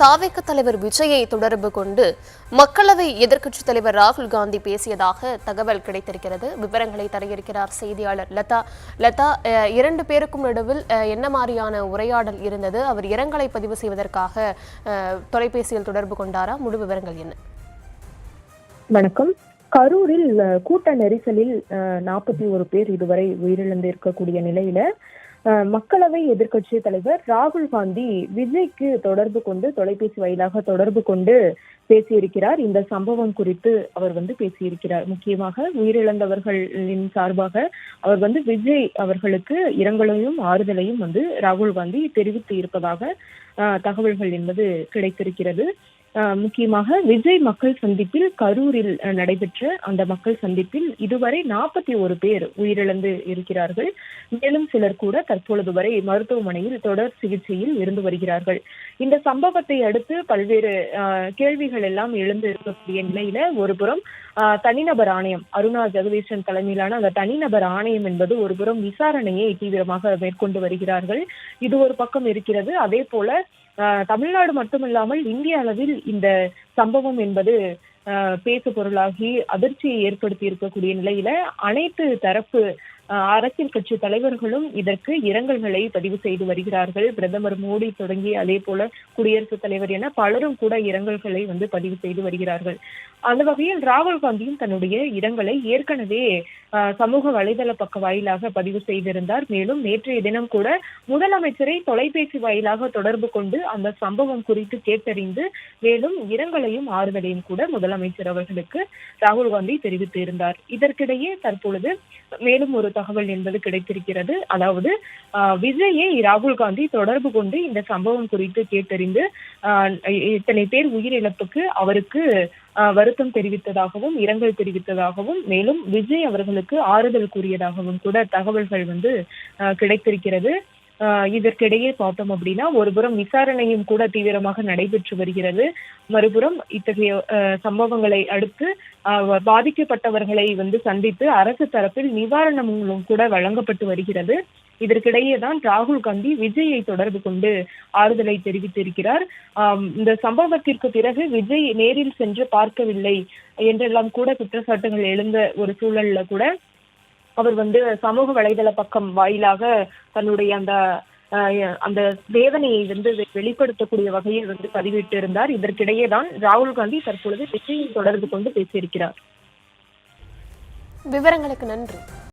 தாவேக தலைவர் விஜயை தொடர்பு கொண்டு மக்களவை எதிர்க்கட்சித் தலைவர் ராகுல் காந்தி பேசியதாக தகவல் கிடைத்திருக்கிறது. விவரங்களை தரையிருக்கிறார் செய்தியாளர் லதா. லதா இரண்டு பேருக்கும் நடுவில் என்ன மாதிரியான உரையாடல் இருந்தது? அவர் இரங்கலை பதிவு செய்வதற்காக அஹ், தொலைபேசியில் தொடர்பு கொண்டாரா? முழு விவரங்கள் என்ன? வணக்கம். கரூரில் கூட்ட நெரிசலில் நாற்பத்தி ஒரு பேர் இதுவரை உயிரிழந்து இருக்கக்கூடிய நிலையில மக்களவை எதிர்க்கட்சி தலைவர் ராகுல் காந்தி விஜய்க்கு தொடர்பு கொண்டு தொலைபேசி வாயிலாக தொடர்பு கொண்டு பேசியிருக்கிறார். இந்த சம்பவம் குறித்து அவர் வந்து பேசியிருக்கிறார். முக்கியமாக உயிரிழந்தவர்களின் சார்பாக அவர் வந்து விஜய் அவர்களுக்கு இரங்கலையும் ஆறுதலையும் வந்து ராகுல் காந்தி தெரிவித்து இருப்பதாக தகவல்கள் என்பது கிடைத்திருக்கிறது. முக்கியமாக விஜய் மக்கள் சந்திப்பில் கரூரில் நடைபெற்ற அந்த மக்கள் சந்திப்பில் இதுவரை நாற்பத்தி ஒரு பேர் உயிரிழந்து இருக்கிறார்கள். மேலும் சிலர் கூட தற்பொழுது வரை மருத்துவமனையில் தொடர் சிகிச்சையில் இருந்து வருகிறார்கள். இந்த சம்பவத்தை அடுத்து பல்வேறு கேள்விகள் எல்லாம் எழுந்து இருக்கக்கூடிய நிலையில ஒருபுறம் தனிநபர் ஆணையம் அருணா ஜெகதீஷன் தலைமையிலான அந்த தனிநபர் ஆணையம் என்பது ஒருபுறம் விசாரணையை தீவிரமாக மேற்கொண்டு வருகிறார்கள். இது ஒரு பக்கம் இருக்கிறது. அதே போல தமிழ்நாடு மட்டுமில்லாமல் இந்திய அளவில் இந்த சம்பவம் என்பது பேசு பொருளாகி அதிர்ச்சியை ஏற்படுத்தி இருக்கக்கூடிய நிலையில அனைத்து தரப்பு அரசியல் கட்சி தலைவர்களும் இதற்கு இரங்கல்களை பதிவு செய்து வருகிறார்கள். பிரதமர் மோடி தொடங்கி அதே போல குடியரசுத் தலைவர் என பலரும் கூட இரங்கல்களை வந்து பதிவு செய்து வருகிறார்கள். அந்த வகையில் ராகுல் காந்தியும் தன்னுடைய இரங்கலை ஏற்கனவே சமூக வலைதள பக்க வாயிலாக பதிவு செய்திருந்தார். மேலும் நேற்றைய தினம் கூட முதலமைச்சரை தொலைபேசி வாயிலாக தொடர்பு கொண்டு அந்த சம்பவம் குறித்து கேட்டறிந்து மேலும் இரங்கலையும் ஆறுதலையும் கூட முதலமைச்சர் அவர்களுக்கு ராகுல் காந்தி தெரிவித்திருந்தார். இதற்கிடையே தற்பொழுது மேலும் ஒரு தகவல் என்பது கிடைத்திருக்கிறது. அதாவது விஜயை ராகுல் காந்தி தொடர்பு கொண்டு இந்த சம்பவம் குறித்து கேட்டறிந்து இத்தனை பேர் உயிரிழப்புக்கு அவருக்கு வருத்தம் தெரிவித்ததாகவும் இரங்கல் தெரிவித்ததாகவும் மேலும் விஜய் அவர்களுக்கு ஆறுதல் கூறியதாகவும் கூட தகவல்கள் வந்து கிடைத்திருக்கிறது. இதற்கிடையே பார்த்தோம் அப்படின்னா ஒருபுறம் விசாரணையும் கூட தீவிரமாக நடைபெற்று வருகிறது. மறுபுறம் இத்தகைய சம்பவங்களை அடுத்து பாதிக்கப்பட்டவர்களை வந்து சந்தித்து அரசு தரப்பில் நிவாரணங்களும் கூட வழங்கப்பட்டு வருகிறது. இதற்கிடையே தான் ராகுல் காந்தி விஜயை தொடர்பு கொண்டு ஆறுதலை தெரிவித்திருக்கிறார். இந்த சம்பவத்திற்கு பிறகு விஜய் நேரில் சென்று பார்க்கவில்லை என்றெல்லாம் கூட குற்றச்சாட்டுகள் எழுந்த ஒரு சூழல்ல கூட அவர் வந்து சமூக வலைதள பக்கம் வாயிலாக தன்னுடைய அந்த அஹ், அந்த வேதனையை வந்து வெ- வெளிப்படுத்தக்கூடிய வகையில் வந்து பதிவிட்டு இருந்தார் இதற்கிடையே தான் ராகுல் காந்தி தற்பொழுது விஜயை தொடர்பு கொண்டு பேசியிருக்கிறார். விவரங்களுக்கு நன்றி.